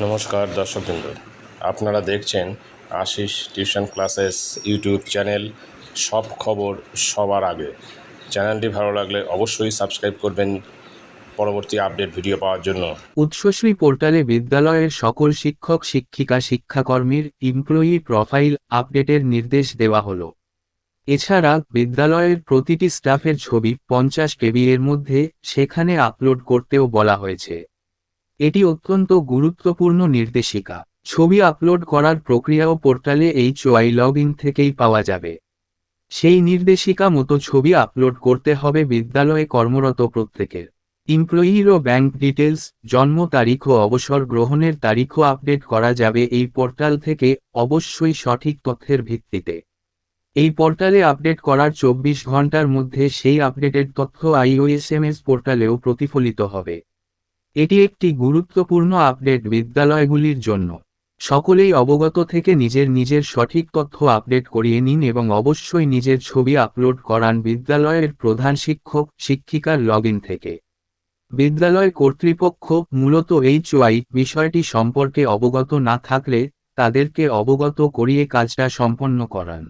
নমস্কার দর্শকবৃন্দ। আপনারা দেখছেন Ashis tuition classes YouTube channel. সব খবর সবার আগে। চ্যানেলটি ভালো লাগলে অবশ্যই সাবস্ক্রাইব করবেন পরবর্তী আপডেট ভিডিও পাওয়ার জন্য। উৎসশ্রী পোর্টালে বিদ্যালয়ের সকল শিক্ষক, শিক্ষিকা, শিক্ষাকর্মীর এমপ্লয়ি প্রোফাইল আপডেটের নির্দেশ দেওয়া হলো। এছাড়া বিদ্যালয়ের প্রতিটি স্টাফের ছবি পঞ্চাশ কেবি এর মধ্যে সেখানে আপলোড করতেও বলা হয়েছে। এটি অত্যন্ত গুরুত্বপূর্ণ নির্দেশিকা। ছবি আপলোড করার প্রক্রিয়াও পোর্টালে এইচওয়াই লগ ইন থেকেই পাওয়া যাবে। সেই নির্দেশিকা মতো ছবি আপলোড করতে হবে বিদ্যালয়ে কর্মরত প্রত্যেকের। এমপ্লয়ির ও ব্যাংক ডিটেলস জন্ম তারিখ ও অবসর গ্রহণের তারিখও আপডেট করা যাবে এই পোর্টাল থেকে অবশ্যই সঠিক তথ্যের ভিত্তিতে। এই পোর্টালে আপডেট করার চব্বিশ ঘণ্টার মধ্যে সেই আপডেটের তথ্য আইওএসএমএস পোর্টালেও প্রতিফলিত হবে। এটি একটি গুরুত্বপূর্ণ আপডেট বিদ্যালয়গুলির জন্য। সকলেই অবগত থেকে নিজের নিজের সঠিক তথ্য আপডেট করিয়ে নিন এবং অবশ্যই নিজের ছবি আপলোড করান বিদ্যালয়ের প্রধান শিক্ষক, শিক্ষিকার লগইন থেকে। বিদ্যালয় কর্তৃপক্ষ মূলত এইচওয়াই বিষয়টি সম্পর্কে অবগত না থাকলে তাদেরকে অবগত করিয়ে কাজটা সম্পন্ন করান।